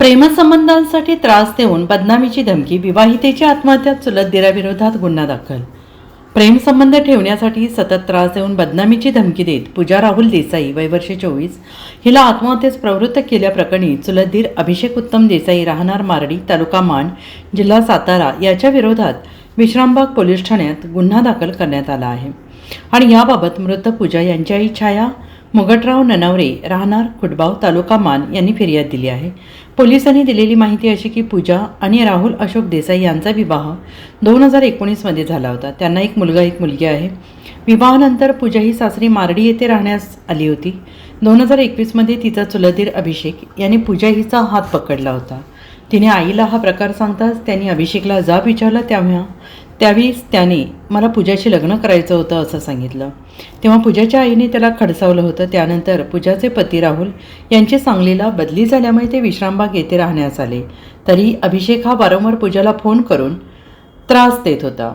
प्रेमसंबंधांसाठी त्रास देऊन बदनामीची धमकी विवाहितेची आत्महत्या चुलत दिराविरोधात गुन्हा दाखल. प्रेमसंबंध ठेवण्यासाठी सतत त्रास देऊन बदनामीची धमकी देत पूजा राहुल देसाई वय चोवीस. हिला आत्महत्येस प्रवृत्त केल्याप्रकरणी चुलतधीर अभिषेक उत्तम देसाई राहणार मारडी तालुका मान जिल्हा सातारा याच्या विरोधात विश्रामबाग पोलीस ठाण्यात गुन्हा दाखल करण्यात आला आहे. आणि याबाबत मृत पूजा यांच्याही छाया मुगटराव ननवरे राहणार खुटबाव तालुका मान यांनी फिर्याद दिली आहे. पोलिसांनी दिलेली माहिती अशी की पूजा आणि राहुल अशोक देसाई यांचा विवाह दोन हजार एकोणीसमध्ये झाला होता. त्यांना एक मुलगा एक मुलगी आहे. विवाहानंतर पूजा ही सासरी मारडी येथे राहण्यास आली होती. दोन हजार एकवीसमध्ये तिचा चुलधीर अभिषेक याने पूजा हिचा हात पकडला होता. तिने आईला हा प्रकार सांगताच त्यांनी अभिषेकला जाब विचारला तेव्हा त्यावेळीच त्याने मला पूजाशी लग्न करायचं होतं असं सांगितलं. तेव्हा पूजाच्या आईने त्याला खडसावलं होतं. त्यानंतर पूजाचे पती राहुल यांची सांगलीला बदली झाल्यामुळे ते विश्रामबाग येथे राहण्यास आले. तरी अभिषेक हा वारंवार पूजाला फोन करून त्रास देत होता.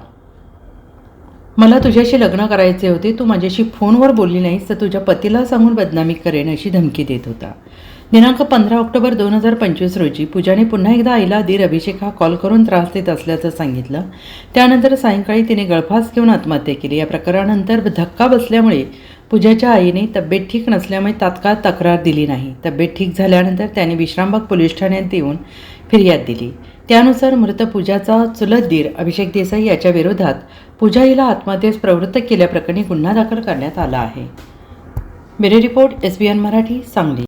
मला तुझ्याशी लग्न करायचे होते. तू माझ्याशी फोनवर बोलली नाहीस तर तुझ्या पतीला सांगून बदनामी करेन अशी धमकी देत होता. दिनांक पंधरा ऑक्टोबर दोन हजार पंचवीस रोजी पूजाने पुन्हा एकदा आईला दीर अभिषेक हा कॉल करून त्रास देत असल्याचं सांगितलं. त्यानंतर सायंकाळी तिने गळफास घेऊन आत्महत्या केली. या प्रकारानंतर धक्का बसल्यामुळे पूजाच्या आईने तब्येत ठीक नसल्यामुळे तात्काळ तक्रार दिली नाही. तब्येत ठीक झाल्यानंतर त्याने विश्रामबाग पोलीस ठाण्यात येऊन फिर्याद दिली. त्यानुसार मृत पूजाचा चुलत दीर अभिषेक देसाई याच्या विरोधात पूजा हिला आत्महत्येस प्रवृत्त केल्याप्रकरणी गुन्हा दाखल करण्यात आला आहे. Bureau report S B N Marathi Sangli.